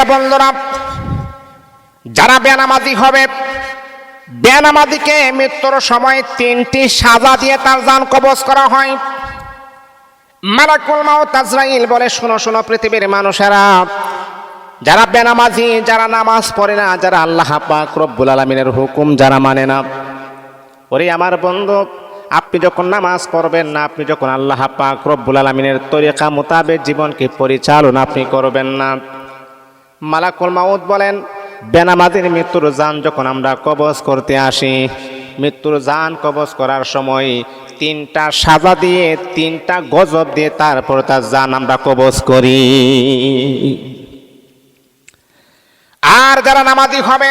আমার বন্ধুরা, যারা বেনামাজি হবে, বেনামাজিকে মৃত্যুর সময় তিনটি সাজা দিয়ে তার যান কবজ করা হয়। মালাকুল মাও তাজরাইল বলে, শোনো শোনো পৃথিবীর মানুষেরা, যারা বেনামাজি, যারা নামাজ পড়ে না, যারা আল্লাহ পাক রব্বুল আলমিনের হুকুম যারা মানে না। ওরে আমার বন্ধু, আপনি যখন নামাজ পড়বেন না, আপনি যখন আল্লাহ পাক রব্বুল আলমিনের তরিকা মোতাবেক জীবনকে পরিচালনা আপনি করবেন না। মালাকুল মাউদ বলেন, বেনামাজির মৃত্যুর যান যখন আমরা কবজ করতে আসি, মৃত্যুর যান কবজ করার সময় তিনটা সাজা দিয়ে, তিনটা গজব দিয়ে তারপর তার যান আমরা কবজ করি। আর যারা নামাজি হবে,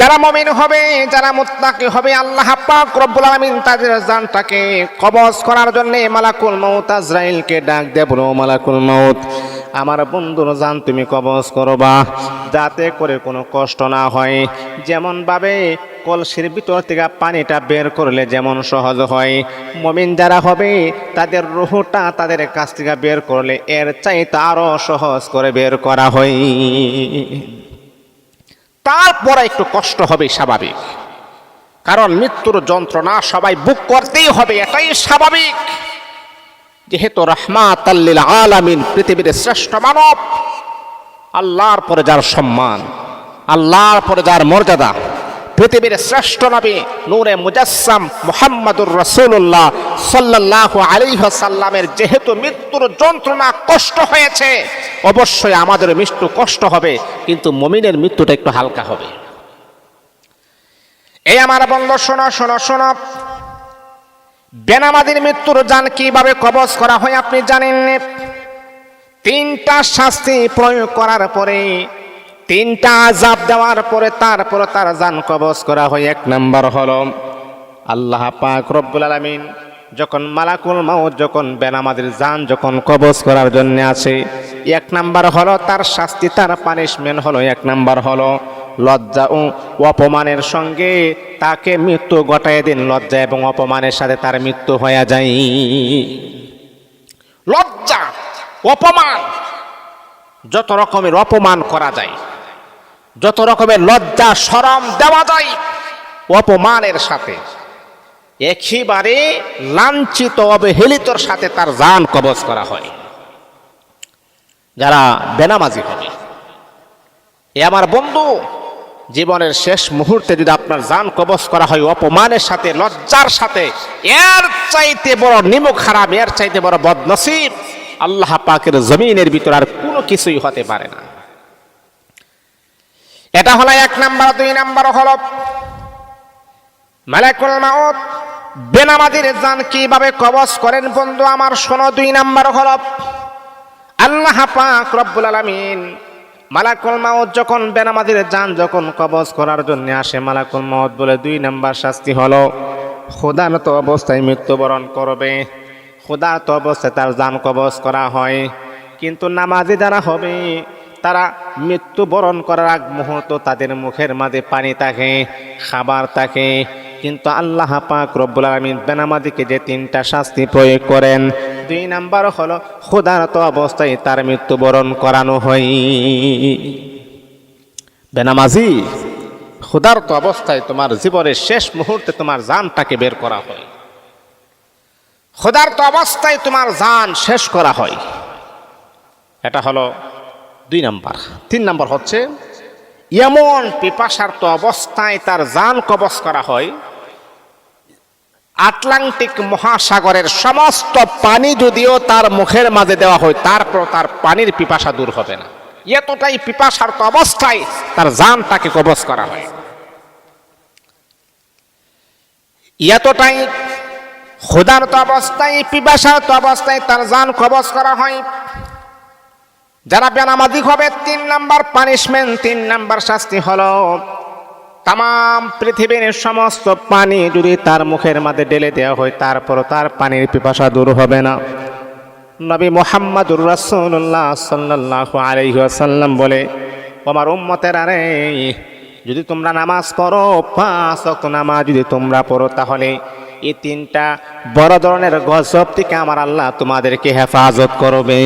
যারা মমিন হবে, যারা মুত্তাকি হবে, আল্লাহ রব্বুল আলামিন তাদের জানটাকে কবজ করার জন্য মালাকুল মউত আজরাইলকে ডাক দেব মালাকুল মউত। আমার বন্ধুর জান তুমি কবজ করবা। যাতে করে কোনো কষ্ট না হয়। যেমন ভাবে কলসির ভিতর থেকে পানিটা বের করলে যেমন সহজ হয়। মমিন যারা হবে, তাদের রুহটা তাদের কাছ থেকে বের করলে এর চাইতে আরও সহজ করে বের করা হয়। তারপরে একটু কষ্ট হবে স্বাভাবিক। কারণ মৃত্যুর যন্ত্রণা সবাই বুক করতেই হবে, এটাই স্বাভাবিক। যেহেতু রহমাত আলামিন, পৃথিবীর শ্রেষ্ঠ মানব। আল্লাহর পরে যার সম্মান, আল্লাহর পরে যার মর্যাদা, পৃথিবীর শ্রেষ্ঠ নবী নূরে মুজাসসাম মোহাম্মদুর রসুল্লাহ সাল্লাহ আলিহাসাল্লামের যেহেতু মৃত্যুর যন্ত্রণা কষ্ট হয়েছে, অবশ্যই আমাদের মৃত্যু কষ্ট হবে, কিন্তু মমিনের মৃত্যুটা একটু হালকা হবে। এই আমার বন্ধু, শোনো শোনো শোনো। বেনামাদির মৃত্যুর যান কীভাবে কবজ করা হয় আপনি জানেন? তিনটা শাস্তি প্রয়োগ করার পরে, তিনটা আজাব দেওয়ার পরে তারপরে তার যান কবজ করা হয়। এক নাম্বার হল আল্লাহ পাক রব্বুল আলামিন যখন মালাকুল মাউত, যখন বেনামাদের যান যখন কবজ করার জন্য আছে এক নাম্বার হলো তার শাস্তি, তার পানিশমেন্ট হলো। এক নাম্বার হলো লজ্জা ও অপমানের সঙ্গে তাকে মৃত্যু ঘটায় দিন লজ্জা এবং অপমানের সাথে তার মৃত্যু হয়ে যায়। লজ্জা, অপমান, যত রকমের অপমান করা যায়, যত রকমের লজ্জা, সরম দেওয়া যায় অপমানের সাথে। একেবারে লাঞ্ছিত, অবহেলিতর সাথে তার জান কবজ করা হয়। যারা বেনামাজি হবে, এ আমার বন্ধু জীবনের শেষ মুহূর্তে যদি আপনার জান কবজ করা হয়, অপমানের সাথে, লজ্জার সাথে, এর চাইতে বড় নিমুখ খারাপ এর চাইতে বড় বদনসিব, আল্লাহ পাকের জমিনের ভিতর আর কোনো কিছুই হতে পারে না। এটা হলো এক নাম্বার, দুই নাম্বার হল মালাকুল মাউত। বেনামাদির জান কীভাবে কবজ করেন বন্ধু আমার, শোনো দুই নাম্বার হলো আল্লাহ পাক রব্বুল আলামিন মালাকুল মাউত যখন বেনামাদির যান, যখন কবজ করার জন্য আসে, মালাকুল মাউত বলে দুই নাম্বার শাস্তি হলো ক্ষুধানত অবস্থায় মৃত্যুবরণ করবে। ক্ষুধার্ত অবস্থায় তার জান কবজ করা হয়। কিন্তু নামাজি যারা হবে, তারা মৃত্যুবরণ করার আগ মুহূর্ত তাদের মুখের মাঝে পানি থাকে, খাবার থাকে কিন্তু আল্লাহ পাক রব্বুল আলমিন বেনামাদিকে যে তিনটা শাস্তি প্রয়োগ করেন, দুই নাম্বার হলো ক্ষুধারত অবস্থায় তার মৃত্যুবরণ করানো হয়। বেনামাজি, ক্ষুধারত অবস্থায় তোমার জীবনের শেষ মুহূর্তে তোমার জানটাকে বের করা হয়। ক্ষুধার্ত অবস্থায় তোমার জান শেষ করা হয়। এটা হলো দুই নাম্বার। তিন নাম্বার হচ্ছে, এমন পিপাসার্ত অবস্থায় তার জান কবচ করা হয় আটলান্টিক মহাসাগরের সমস্ত পানি যদিও তার মুখের মাঝে দেওয়া হয় তারপর তার পানির পিপাসা দূর হবে না। এতটাই পিপাসার্ত অবস্থায় তার জানটাকে কবচ করা হয়। এতটাই ক্ষুধার্ত অবস্থায়, পিপাসার্ত অবস্থায় তার জান কবচ করা হয়। যারা বেনামাদি হবে, তিন নাম্বার পানিশমেন্ট তিন নাম্বার শাস্তি হলো তাম পৃথিবীর সমস্ত পানি যদি তার মুখের মাঝে ঢেলে দেওয়া হয় তারপর তার পানির পিপাসা দূর হবে না। নবী মোহাম্মদুর রাসূলুল্লাহ সাল্লাল্লাহু আলাইহি ওয়াসাল্লাম বলে আমার উম্মতের আরে, যদি তোমরা নামাজ পড়ো, পাঁচ ওয়াক্ত নামাজ যদি তোমরা পড়ো, তাহলে এই তিনটা বড় ধরনের গজব থেকে আমার আল্লাহ তোমাদেরকে হেফাজত করবে